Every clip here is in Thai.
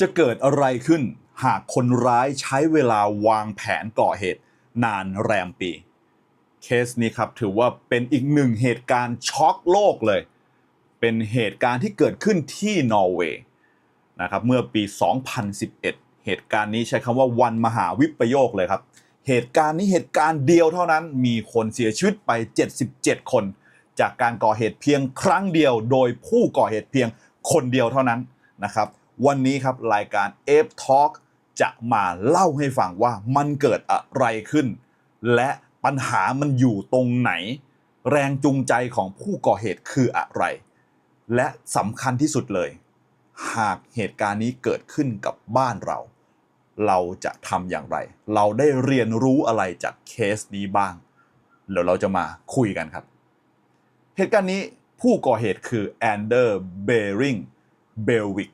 จะเกิดอะไรขึ้น หากคนร้ายใช้เวลาวางแผนก่อเหตุนานแรมปี เคสนี้ครับถือว่าเป็นอีกหนึ่งเหตุการณ์ช็อกโลกเลย เป็นเหตุการณ์ที่เกิดขึ้นที่นอร์เวย์นะครับเมื่อปี 2011 เหตุการณ์นี้ใช้คำว่าวันมหาวิปโยคเลยครับ เหตุการณ์นี้เหตุการณ์เดียวเท่านั้นมีคนเสียชีวิตไป 77 คน จากการก่อเหตุเพียงครั้งเดียว โดยผู้ก่อเหตุเพียงคนเดียวเท่านั้นนะครับ วันนี้ครับรายการ a p Talk จะมาเล่าให้ฟังว่ามันเกิดอะไรขึ้น และปัญหามันอยู่ตรงไหน แรงจูงใจของผู้ก่อเหตุคืออะไร และสำคัญที่สุดเลย หากเหตุการณ์นี้เกิดขึ้นกับบ้านเรา เราจะทำอย่างไร เราได้เรียนรู้อะไรจากเคสนี้บ้างเดี๋ยวเราจะมาคุยกันครับ เหตุการณ์นี้ผู้ก่อเหตุคือแอนเดอร์เบริงเบลวิก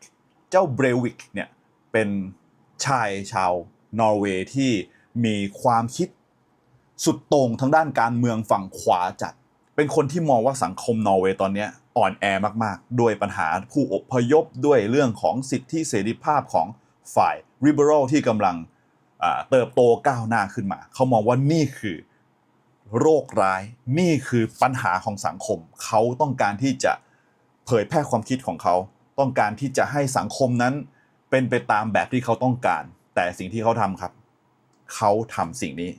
เจ้าเบลวิกเนี่ยเป็นชายชาวนอร์เวย์ที่มีความคิดสุดโต่งทางด้านการเมืองฝั่งขวาจัด เป็นคนที่มองว่าสังคมนอร์เวย์ตอนนี้อ่อนแอมากๆ ด้วยปัญหาผู้อพยพด้วยเรื่องของสิทธิเสรีภาพของฝ่าย liberal ที่กำลังเติบโตก้าวหน้าขึ้นมา เขามองว่านี่คือโรคร้ายนี่คือปัญหาของสังคม เขาต้องการที่จะเผยแพร่ความคิดของเขา ต้องการที่จะให้สังคมนั้นเป็นไปตามแบบที่เขาต้องการ แต่สิ่งที่เขาทำครับ เขาทำสิ่งนี้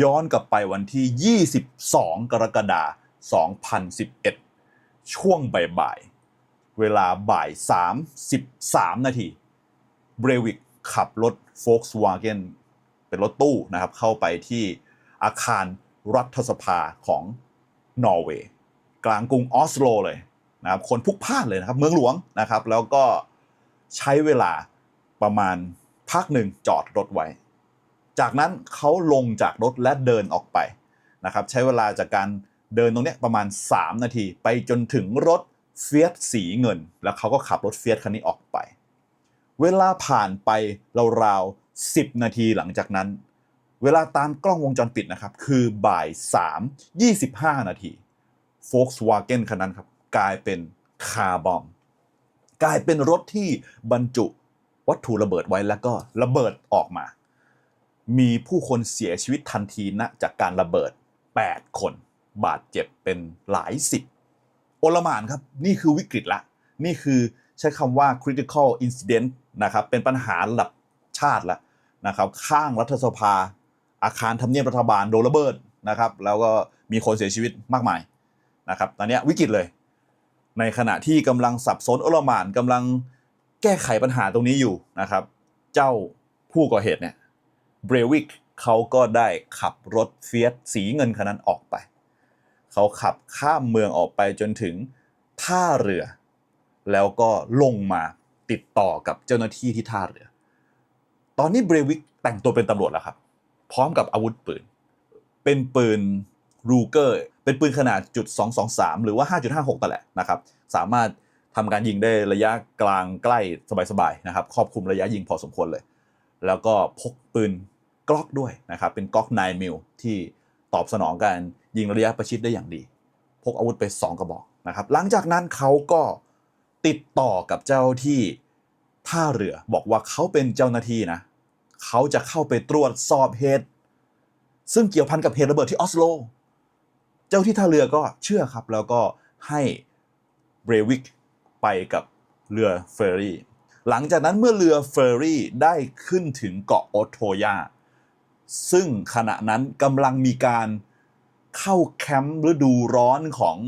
ย้อนกลับไปวันที่ 22 กรกฎาคม 2011 ช่วงบ่ายๆ เวลาบ่าย3 13นาที เบรวิกขับรถ Volkswagen เป็นรถตู้นะครับ เข้าไปที่อาคารรัฐสภาของนอร์เวย์กลางกรุงออสโลเลย นะครับคนพุกพ่านเลยนะครับ เมืองหลวงนะครับ แล้วก็ใช้เวลาประมาณพักหนึ่งจอดรถไว้ จากนั้นเขาลงจากรถและเดินออกไปนะครับ ใช้เวลาจากการเดินตรงนี้ประมาณ 3 นาที ไปจนถึงรถเฟียสสีเงิน แล้วเขาก็ขับรถเฟียสคันนี้ออกไป เวลาผ่านไปราวๆ10 นาทีหลังจากนั้น เวลาตามกล้องวงจรปิดนะครับ คือบ่าย 3 25 นาที Volkswagen คันนั้นครับ กลายเป็นคาร์บอมกลายเป็นรถที่บรรจุวัตถุระเบิดไว้แล้วก็ระเบิดออกมา มีผู้คนเสียชีวิตทันทีนะจากการระเบิด 8 คน บาดเจ็บเป็นหลายสิบโอลมานครับ นี่คือวิกฤตละ นี่คือใช้คำว่า critical incident นะครับ เป็นปัญหาระดับชาติละนะครับ ข้างรัฐสภา อาคารทำเนียบรัฐบาลโดนระเบิดนะครับ แล้วก็มีคนเสียชีวิตมากมายนะครับ ตอนนี้วิกฤตเลย ในขณะที่กำลังสับสนโอลหมานกำลังแก้ไขปัญหาตรงนี้อยู่นะครับ เจ้าผู้ก่อเหตุเนี่ยเบรวิกเขาก็ได้ขับรถเฟียสสีเงินคันนั้นออกไป เขาขับข้ามเมืองออกไปจนถึงท่าเรือ แล้วก็ลงมาติดต่อกับเจ้าหน้าที่ที่ท่าเรือ ตอนนี้เบรวิกแต่งตัวเป็นตำรวจแล้วครับ พร้อมกับอาวุธปืน เป็นปืน รูเกอร์เป็นปืนขนาดจุด223 หรือว่า 5.56นั่แหละนะครับสามารถทำการยิงได้ระยะกลางใกล้สบายๆนะครับครอบคลุมระยะยิงพอสมควรเลย แล้วก็พกปืนกล็อกด้วยนะครับเป็นกล็อก9มิลที่ตอบสนองการยิงระยะประชิดได้อย่างดี พกอาวุธไป 2 กระบอกนะครับหลังจากนั้นเขาก็ติดต่อกับเจ้าที่ท่าเรือบอกว่าเขาเป็นเจ้าหน้าที่นะเขาจะเข้าไปตรวจสอบเหตุซึ่งเกี่ยวพันกับเหตุระเบิดที่ออสโล เจ้าที่ท่าเรือก็เชื่อครับ แล้วก็ให้เบรวิกไปกับเรือเฟอร์รี่ หลังจากนั้นเมื่อเรือเฟอร์รี่ได้ขึ้นถึงเกาะโอโทยา ซึ่งขณะนั้นกำลังมีการเข้าแคมป์ฤดูร้อนของ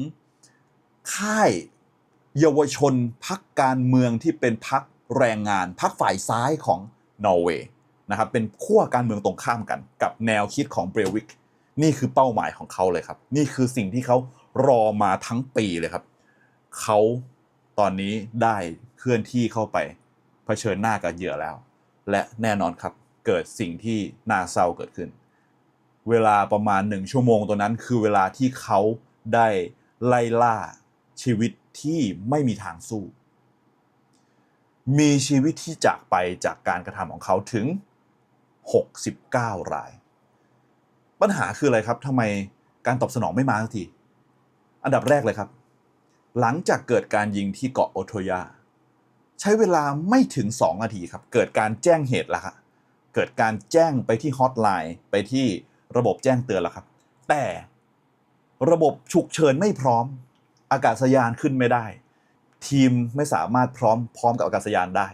ค่ายเยาวชนพักการเมืองที่เป็นพักแรงงานพักฝ่ายซ้ายของนอร์เวย์นะครับเป็นขั้วการเมืองตรงข้ามกันกับแนวคิดของเบรวิก นี่คือเป้าหมายของเขาเลยครับ นี่คือสิ่งที่เขารอมาทั้งปีเลยครับ เขาตอนนี้ได้เคลื่อนที่เข้าไปเผชิญหน้ากับเหยื่อแล้ว และแน่นอนครับเกิดสิ่งที่น่าเศร้าเกิดขึ้น เวลาประมาณหนึ่งชั่วโมงตัวนั้นคือเวลาที่เขาได้ไล่ล่าชีวิตที่ไม่มีทางสู้ มีชีวิตที่จากไปจากการกระทำของเขาถึง 69 ราย ปัญหาคืออะไรครับทำไมการตอบสนองไม่มาสักที อันดับแรกเลยครับ หลังจากเกิดการยิงที่เกาะโอโทยา ใช้เวลาไม่ถึง 2 นาทีครับ เกิดการแจ้งเหตุแล้วครับเกิดการแจ้งไปที่ฮอตไลน์ไปที่ระบบแจ้งเตือนแล้วครับ แต่ระบบฉุกเฉินไม่พร้อม อากาศยานขึ้นไม่ได้ ทีมไม่สามารถพร้อมพร้อมกับอากาศยานได้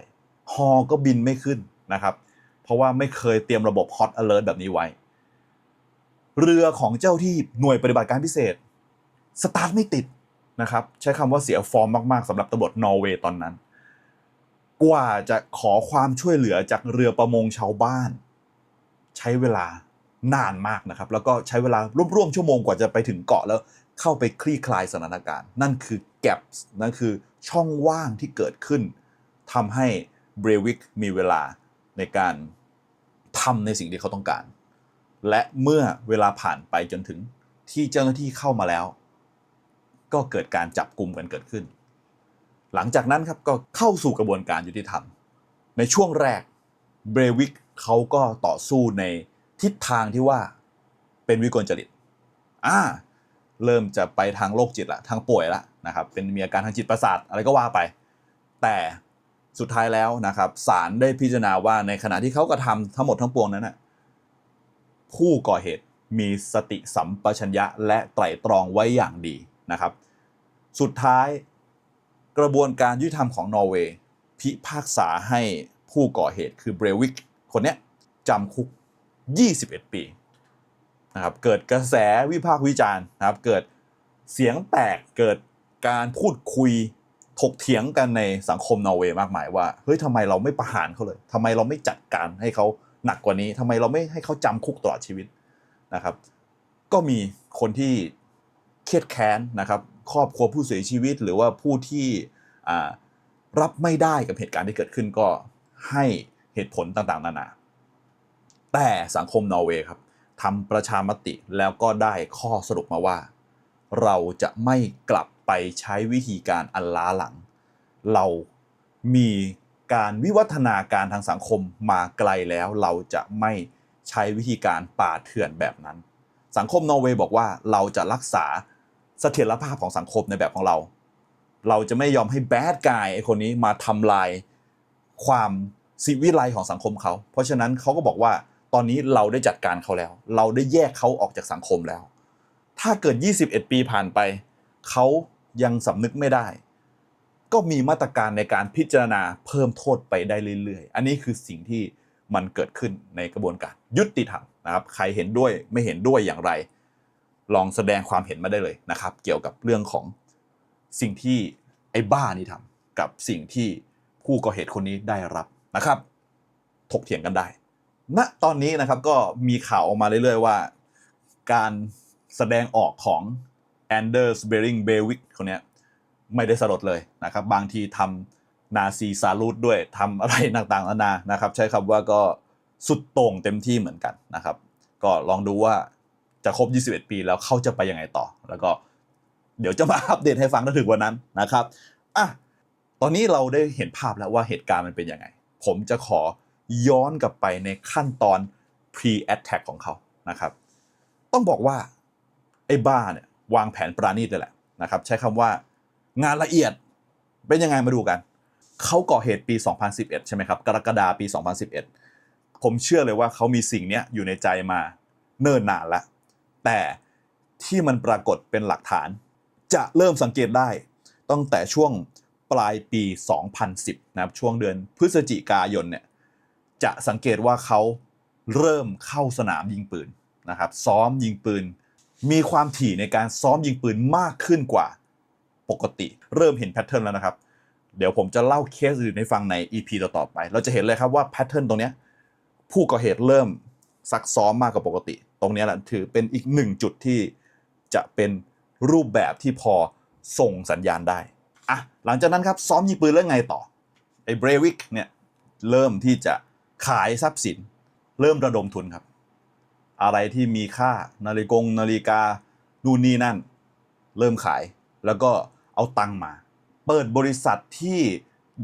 ฮอก็บินไม่ขึ้นนะครับ เพราะว่าไม่เคยเตรียมระบบ Hot Alert แบบนี้ไว้ เรือของเจ้าที่หน่วยปฏิบัติการพิเศษ สตาร์ทไม่ติดนะครับ ใช้คำว่าเสียฟอร์มมากๆสำหรับตำรวจนอร์เวย์ตอนนั้น กว่าจะขอความช่วยเหลือจากเรือประมงชาวบ้าน ใช้เวลานานมากนะครับ แล้วก็ใช้เวลาร่วมๆชั่วโมงกว่าจะไปถึงเกาะแล้วเข้าไปคลี่คลายสถานการณ์ นั่นคือแก p นั่นคือช่องว่างที่เกิดขึ้นทำให้เบรวิกมีเวลาในการทำในสิ่งที่เขาต้องการ และเมื่อเวลาผ่านไปจนถึงที่เจ้าหน้าที่เข้ามาแล้ว ก็เกิดการจับกลุ่มกันเกิดขึ้น หลังจากนั้นครับก็เข้าสู่กระบวนการยุติธรรม ในช่วงแรกเบรวิกเขาก็ต่อสู้ในทิศทางที่ว่าเป็นวิกลจริตอ่าเริ่มจะไปทางโรคจิตละทางป่วยละนะครับเป็นมีอาการทางจิตประสาทอะไรก็ว่าไป แต่สุดท้ายแล้วนะครับศาลได้พิจารณาว่าในขณะที่เขากระทำทั้งหมดทั้งปวงนั้นนะ ผู้ก่อเหตุมีสติสัมปชัญญะและไตร่ตรองไว้อย่างดีนะครับ สุดท้ายกระบวนการยุติธรรมของนอร์เวย์พิพากษาให้ผู้ก่อเหตุคือเบรวิกคนนี้จำคุก 21 ปีนะครับเกิดกระแสวิพากษ์วิจารณ์นะครับเกิดเสียงแตกเกิดการพูดคุยถกเถียงกันในสังคมนอร์เวย์มากมายว่าเฮ้ยทำไมเราไม่ประหารเขาเลยทำไมเราไม่จัดการให้เขา หนักกว่านี้ทำไมเราไม่ให้เขาจำคุกตลอดชีวิตนะครับ ก็มีคนที่เครียดแค้นนะครับ ครอบครัวผู้เสียชีวิต หรือว่าผู้ที่รับไม่ได้กับเหตุการณ์ที่เกิดขึ้นก็ให้เหตุผลต่างๆ นานา แต่สังคมนอร์เวย์ครับทำประชามติแล้วก็ได้ข้อสรุปมาว่า เราจะไม่กลับไปใช้วิธีการอันล้าหลัง เรามี การวิวัฒนาการทางสังคมมาไกลแล้วเราจะไม่ใช้วิธีการป่าเถื่อนแบบนั้น สังคมนอร์เวย์บอกว่าเราจะรักษาเสถียรภาพของสังคมในแบบของเรา เราจะไม่ยอมให้แบดกายไอคนนี้มาทำลายความสิวิไลของสังคมเขา เพราะฉะนั้นเขาก็บอกว่าตอนนี้เราได้จัดการเขาแล้ว เราได้แยกเขาออกจากสังคมแล้ว ถ้าเกิด 21 ปีผ่านไป เขายังสำนึกไม่ได้ ก็มีมาตรการในการพิจารณาเพิ่มโทษไปได้เรื่อยๆ อันนี้คือสิ่งที่มันเกิดขึ้นในกระบวนการยุติธรรมนะครับ ใครเห็นด้วยไม่เห็นด้วยอย่างไร ลองแสดงความเห็นมาได้เลยนะครับ เกี่ยวกับเรื่องของสิ่งที่ไอ้บ้านี่ทำกับสิ่งที่ผู้ก่อเหตุคนนี้ได้รับนะครับ ถกเถียงกันได้ณตอนนี้นะครับก็มีข่าวออกมาเรื่อย ๆ ว่า การแสดงออกของแอนเดอร์สเบริงเบวิกคนนี้ ไม่ได้สลดเลยนะครับ บางทีทำนาซีซาลูดด้วยทำอะไรต่างๆนานานะครับ ใช้คำว่าก็สุดโต่งเต็มที่เหมือนกันนะครับ ก็ลองดูว่าจะครบ 21 ปีแล้วเขาจะไปยังไงต่อ แล้วก็เดี๋ยวจะมาอัปเดตให้ฟังถึงวันนั้นนะครับอะตอนนี้เราได้เห็นภาพแล้วว่าเหตุการณ์มันเป็นยังไง ผมจะขอย้อนกลับไปในขั้นตอน pre-attack ของเขานะครับ ต้องบอกว่าไอ้บ้าเนี่ยวางแผนปราณีตเลยแหละนะครับ ใช้คำว่า งานละเอียดเป็นยังไงมาดูกัน เขาก่อเหตุปี 2011 ใช่ไหมครับ กรกฎาปี 2011 ผมเชื่อเลยว่าเขามีสิ่งนี้อยู่ในใจมาเนิ่นนานแล้วแต่ที่มันปรากฏเป็นหลักฐาน จะเริ่มสังเกตได้ตั้งแต่ช่วงปลายปี 2010 นะครับ ช่วงเดือนพฤศจิกายนเนี่ยจะสังเกตว่าเขาเริ่มเข้าสนามยิงปืนนะครับ ซ้อมยิงปืน มีความถี่ในการซ้อมยิงปืนมากขึ้นกว่า ปกติ เริ่มเห็นแพทเทิร์นแล้วนะครับ เดี๋ยวผมจะเล่าเคสอื่นให้ฟังใน EP ต่อๆไป เราจะเห็นเลยครับว่าแพทเทิร์นตรงนี้ผู้ก่อเหตุเริ่มซักซ้อมมากกว่าปกติ ตรงนี้แหละถือเป็นอีกหนึ่งจุดที่จะเป็นรูปแบบที่พอส่งสัญญาณได้อะหลังจากนั้นครับซ้อมยิงปืนแล้วไงต่อไอ้เบรวิกเนี่ยเริ่มที่จะขายทรัพย์สิน เริ่มระดมทุนครับ อะไรที่มีค่านาฬิกงนาฬิกานู่นนี่นั่น เริ่มขายแล้วก็ เอาตังมา เปิดบริษัทที่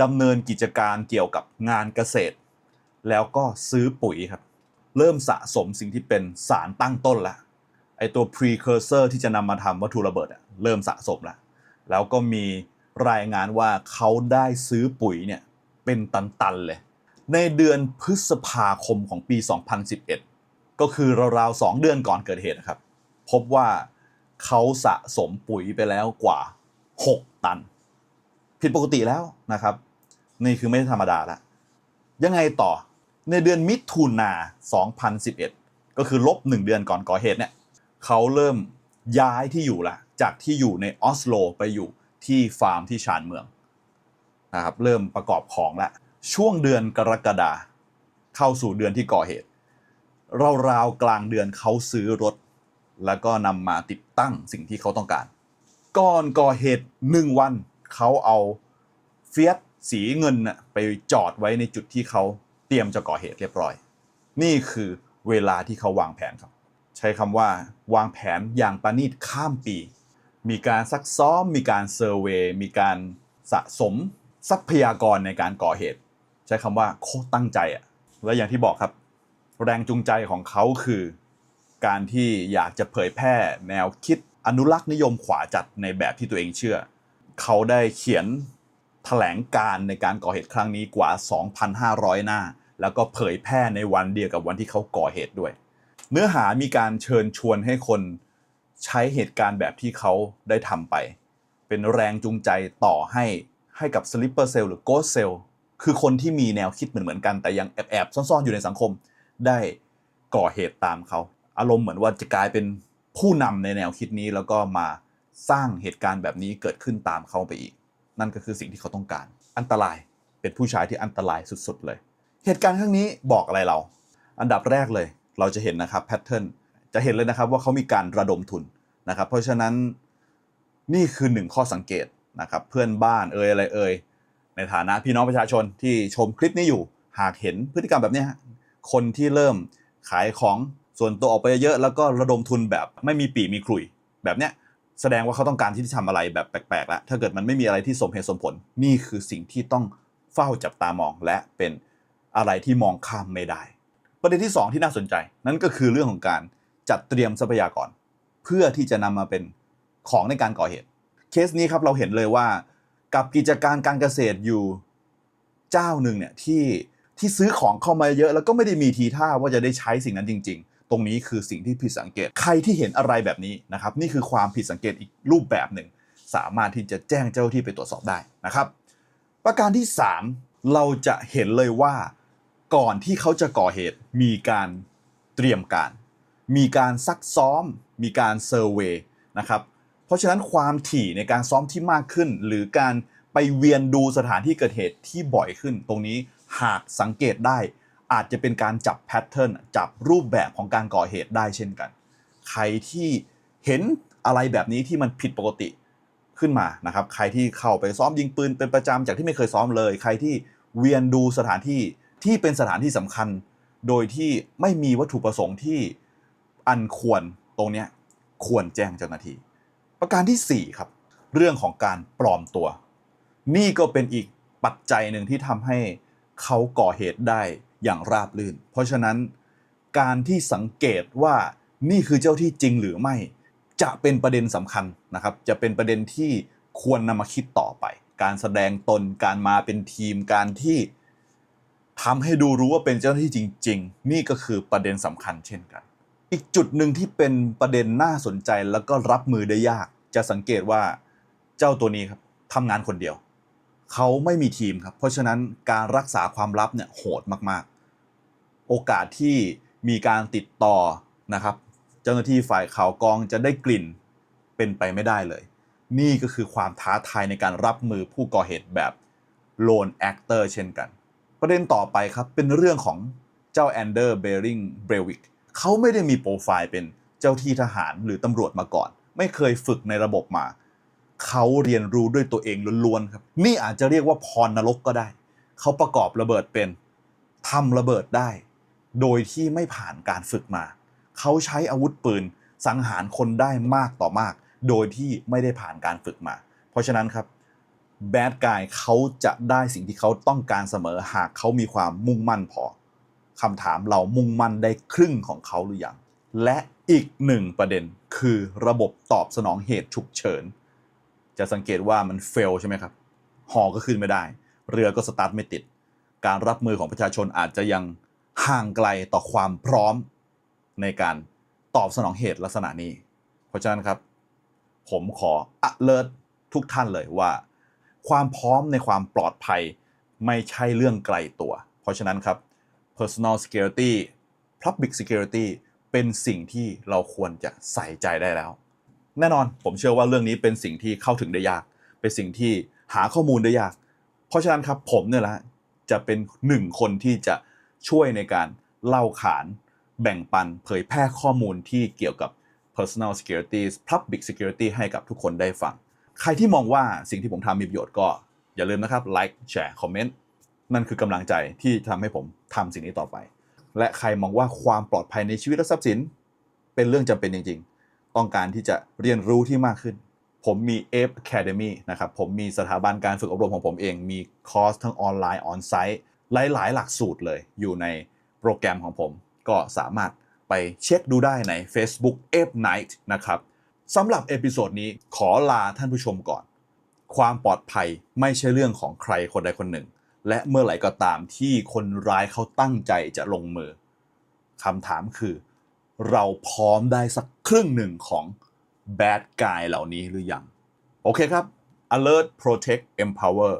ดำเนินกิจการเกี่ยวกับงานเกษตร แล้วก็ซื้อปุ๋ยครับ เริ่มสะสมสิ่งที่เป็นสารตั้งต้นละไอตัว precursor ที่จะนำมาทำวัตถุระเบิดอะเริ่มสะสมละแล้วก็มีรายงานว่าเขาได้ซื้อปุ๋ยเนี่ยเป็นตันๆเลย ในเดือนพฤษภาคมของปี 2011 ก็คือราวๆ2เดือนก่อนเกิดเหตุนะครับ พบว่าเขาสะสมปุ๋ยไปแล้วกว่า 6 ตัน ผิดปกติแล้วนะครับ นี่คือไม่ธรรมดาละยังไงต่อในเดือนมิถุนา2011 ก็คือลบ 1 เดือนก่อนก่อเหตุเนี่ยเขาเริ่มย้ายที่อยู่ละจากที่อยู่ในออสโลไปอยู่ที่ฟาร์มที่ชานเมืองนะครับเริ่มประกอบของละช่วงเดือนกรกฎาเข้าสู่เดือนที่ก่อเหตุราวๆกลางเดือนเขาซื้อรถ แล้วก็นำมาติดตั้งสิ่งที่เขาต้องการ ก่อนก่อเหตุหนึ่งวัน เขาเอาเฟียสสีเงินน่ะไปจอดไว้ในจุดที่เขาเตรียมจะก่อเหตุเรียบร้อย นี่คือเวลาที่เขาวางแผนครับ ใช้คำว่าวางแผนอย่างประณีตข้ามปี มีการซักซ้อม มีการเซอร์เวยมีการสะสมทรัพยากรในการก่อเหตุ ใช้คำว่าโคตรตั้งใจอะและอย่างที่บอกครับ แรงจูงใจของเขาคือ การที่อยากจะเผยแพร่แนวคิด อนุรักษ์นิยมขวาจัดในแบบที่ตัวเองเชื่อ เขาได้เขียนแถลงการในการก่อเหตุครั้งนี้กว่า 2,500 หน้า แล้วก็เผยแพร่ในวันเดียวกับวันที่เขาก่อเหตุด้วย เนื้อหามีการเชิญชวนให้คนใช้เหตุการณ์แบบที่เขาได้ทำไป เป็นแรงจูงใจต่อให้ให้กับ sleeper cell หรือ ghost cell คือคนที่มีแนวคิดเหมือนๆกันแต่ยังแอบๆซ่อนๆอยู่ในสังคม ได้ก่อเหตุตามเขา อารมณ์เหมือนว่าจะกลายเป็น ผู้นำในแนวคิดนี้แล้วก็มาสร้างเหตุการณ์แบบนี้เกิดขึ้นตามเขาไปอีก นั่นก็คือสิ่งที่เขาต้องการ อันตรายเป็นผู้ชายที่อันตรายสุดๆเลย เหตุการณ์ครั้งนี้บอกอะไรเรา อันดับแรกเลย เราจะเห็นนะครับแพทเทิร์นจะเห็นเลยนะครับว่าเขามีการระดมทุนนะครับ เพราะฉะนั้นนี่คือหนึ่งข้อสังเกตนะครับเพื่อนบ้านเอ่ยอะไรเอ่ยในฐานะพี่น้องประชาชนที่ชมคลิปนี้อยู่ หากเห็นพฤติกรรมแบบนี้คนที่เริ่มขายของ ส่วนตัวออกไปเยอะแล้วก็ระดมทุนแบบไม่มีปีมีขลุยแบบเนี้ยแสดงว่าเขาต้องการที่จะทำอะไรแบบแปลกๆแล้วถ้าเกิดมันไม่มีอะไรที่สมเหตุสมผล นี่คือสิ่งที่ต้องเฝ้าจับตามองและเป็นอะไรที่มองข้ามไม่ได้ ประเด็นที่ 2 ที่น่าสนใจ นั่นก็คือเรื่องของการจัดเตรียมทรัพยากร เพื่อที่จะนำมาเป็นของในการก่อเหตุ เคสนี้ครับเราเห็นเลยว่า กับกิจการการเกษตรอยู่เจ้าหนึ่งเนี่ยที่ที่ซื้อของเข้ามาเยอะ แล้วก็ไม่ได้มีทีท่าว่าจะได้ใช้สิ่งนั้นจริง ๆ ตรงนี้คือสิ่งที่ผิดสังเกต ใครที่เห็นอะไรแบบนี้นะครับนี่คือความผิดสังเกตอีกรูปแบบหนึ่ง สามารถที่จะแจ้งเจ้าหน้าที่ไปตรวจสอบได้นะครับ ประการที่ 3 เราจะเห็นเลยว่าก่อนที่เขาจะก่อเหตุมีการเตรียมการ มีการซักซ้อม มีการเซอร์เวย์นะครับเพราะฉะนั้นความถี่ในการซ้อมที่มากขึ้น หรือการไปเวียนดูสถานที่เกิดเหตุที่บ่อยขึ้น ตรงนี้หากสังเกตได้ อาจจะเป็นการจับแพทเทิร์นจับรูปแบบของการก่อเหตุได้เช่นกัน ใครที่เห็นอะไรแบบนี้ที่มันผิดปกติขึ้นมานะครับ ใครที่เข้าไปซ้อมยิงปืนเป็นประจำจากที่ไม่เคยซ้อมเลย ใครที่เวียนดูสถานที่ที่เป็นสถานที่สำคัญ โดยที่ไม่มีวัตถุประสงค์ที่อันควรตรงนี้ควรแจ้งเจ้าหน้าที่ ประการที่ 4 ครับ เรื่องของการปลอมตัว นี่ก็เป็นอีกปัจจัยหนึ่งที่ทำให้เขาก่อเหตุได้ อย่างราบรื่น เพราะฉะนั้นการที่สังเกตว่านี่คือเจ้าที่จริงหรือไม่ จะเป็นประเด็นสำคัญนะครับ จะเป็นประเด็นที่ควรนำมาคิดต่อไป การแสดงตนการมาเป็นทีมการที่ทำให้ดูรู้ว่าเป็นเจ้าหน้าที่จริง ๆ นี่ก็คือประเด็นสำคัญเช่นกัน อีกจุดหนึ่งที่เป็นประเด็นน่าสนใจแล้วก็รับมือได้ยาก จะสังเกตว่าเจ้าตัวนี้ครับทำงานคนเดียว เขาไม่มีทีมครับ เพราะฉะนั้นการรักษาความลับเนี่ยโหดมาก โอกาสที่มีการติดต่อนะครับ เจ้าหน้าที่ฝ่ายข่าวกรองจะได้กลิ่นเป็นไปไม่ได้เลย นี่ก็คือความท้าทายในการรับมือผู้ก่อเหตุแบบโลนแอคเตอร์เช่นกัน ประเด็นต่อไปครับ เป็นเรื่องของเจ้าแอนเดอร์เบริงเบรวิกเขาไม่ได้มีโปรไฟล์เป็นเจ้าที่ทหารหรือตำรวจมาก่อน ไม่เคยฝึกในระบบมา เขาเรียนรู้ด้วยตัวเองล้วนๆครับ นี่อาจจะเรียกว่าพรนรกก็ได้ เขาประกอบระเบิดเป็นทำระเบิดได้ โดยที่ไม่ผ่านการฝึกมา เขาใช้อาวุธปืนสังหารคนได้มากต่อมาก โดยที่ไม่ได้ผ่านการฝึกมา เพราะฉะนั้นครับแบดกายเขาจะได้สิ่งที่เขาต้องการเสมอหากเขามีความมุ่งมั่นพอคำถามเรามุ่งมั่นได้ครึ่งของเขาหรือยัง และอีกหนึ่งประเด็นคือระบบตอบสนองเหตุฉุกเฉิน จะสังเกตว่ามันเฟลใช่ไหมครับหอก็ขึ้นไม่ได้ เรือก็สตาร์ทไม่ติด การรับมือของประชาชนอาจจะยัง ห่างไกลต่อความพร้อมในการตอบสนองเหตุลักษณะนี้ เพราะฉะนั้นครับ ผมขอ alert ทุกท่านเลยว่า ความพร้อมในความปลอดภัยไม่ใช่เรื่องไกลตัว เพราะฉะนั้นครับ personal security public security เป็นสิ่งที่เราควรจะใส่ใจได้แล้ว แน่นอนผมเชื่อว่าเรื่องนี้เป็นสิ่งที่เข้าถึงได้ยาก เป็นสิ่งที่หาข้อมูลได้ยาก เพราะฉะนั้นครับผมเนี่ยแหละจะเป็นหนึ่งคนที่จะ ช่วยในการเล่าขานแบ่งปันเผยแพร่ข้อมูลที่เกี่ยวกับ personal security public security ให้กับทุกคนได้ฟัง ใครที่มองว่าสิ่งที่ผมทำมีประโยชน์ก็อย่าลืมนะครับ like แชร์คอมเมนต์นั่นคือกำลังใจที่ทำให้ผมทำสิ่งนี้ต่อไป และใครมองว่าความปลอดภัยในชีวิตและทรัพย์สิน เป็นเรื่องจำเป็นจริง ๆ ต้องการที่จะเรียนรู้ที่มากขึ้น ผมมี Ape Academy นะครับ ผมมีสถาบันการฝึกอบรมของผมเอง มีคอร์สทั้งออนไลน์ออนไซต์ หลาย ๆ หลักสูตรเลยอยู่ในโปรแกรมของผม ก็สามารถไปเช็คดูได้ใน Facebook Ape Night นะครับสำหรับเอพิโซดนี้ขอลาท่านผู้ชมก่อน ความปลอดภัยไม่ใช่เรื่องของใครคนใดคนหนึ่ง และเมื่อไหร่ก็ตามที่คนร้ายเขาตั้งใจจะลงมือคำถามคือ เราพร้อมได้สักครึ่งหนึ่งของ bad guy เหล่านี้หรือยัง โอเคครับ alert protect empower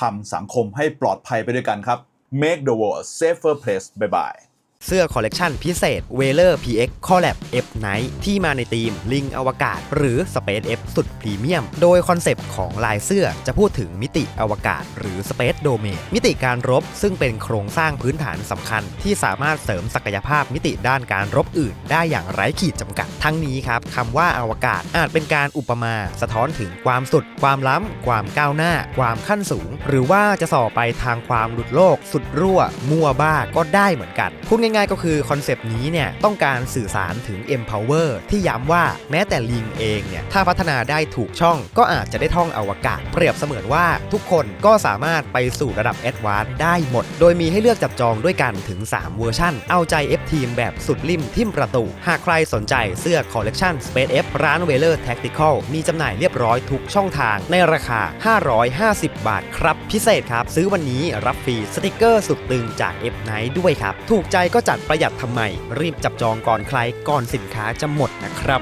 ทำสังคมให้ปลอดภัยไปด้วยกันครับ make the world a safer place bye bye เสื้อคอลเลกชันพิเศษ w e l e r PX Collab F Night ที่มาในธีมลิงอวกาศ หรือ Space F สุดพรีเมียม โดยคอนเซปต์ของลายเสื้อจะพูดถึงมิติอวกาศ หรือ Space Domain มิติการรบซึ่งเป็นโครงสร้างพื้นฐานสำคัญ ที่สามารถเสริมศักยภาพมิติด้านการรบอื่น ได้อย่างไร้ขีดจำกัด ทั้งนี้ครับคำว่าอวกาศอาจเป็นการอุปมาสะท้อนถึงความสุด ความล้ำ ความก้าวหน้า ความขั้นสูง หรือว่าจะส่อไปทางความหลุดโลก สุดรั่ว มั่วบ้าก็ได้เหมือนกันพูดง่ายๆ ก็คือคอนเซปต์นี้เนี่ยต้องการสื่อสารถึง empower ที่ย้ำว่าแม้แต่ลิงเองเนี่ยถ้าพัฒนาได้ถูกช่อง ก็อาจจะได้ท่องอวกาศ เปรียบเสมือนว่าทุกคนก็สามารถไปสู่ระดับ Advanced ได้หมด โดยมีให้เลือกจับจองด้วยกันถึง 3 เวอร์ชั่น เอาใจ F Team แบบสุดริมทิมประตู หากใครสนใจเสื้อ Collection Space F ร้าน w e l e r Tactical มีจำหน่ายเรียบร้อยทุกช่องทางในราคา 550 บาทครับ พิเศษครับ ซื้อวันนี้รับฟรีสติกเกอร์สุดตึงจาก F Night ด้วยครับ ถูกใจก็ก็จัดประหยัดทำไมรีบจับจองก่อนใครก่อนสินค้าจะหมดนะครับ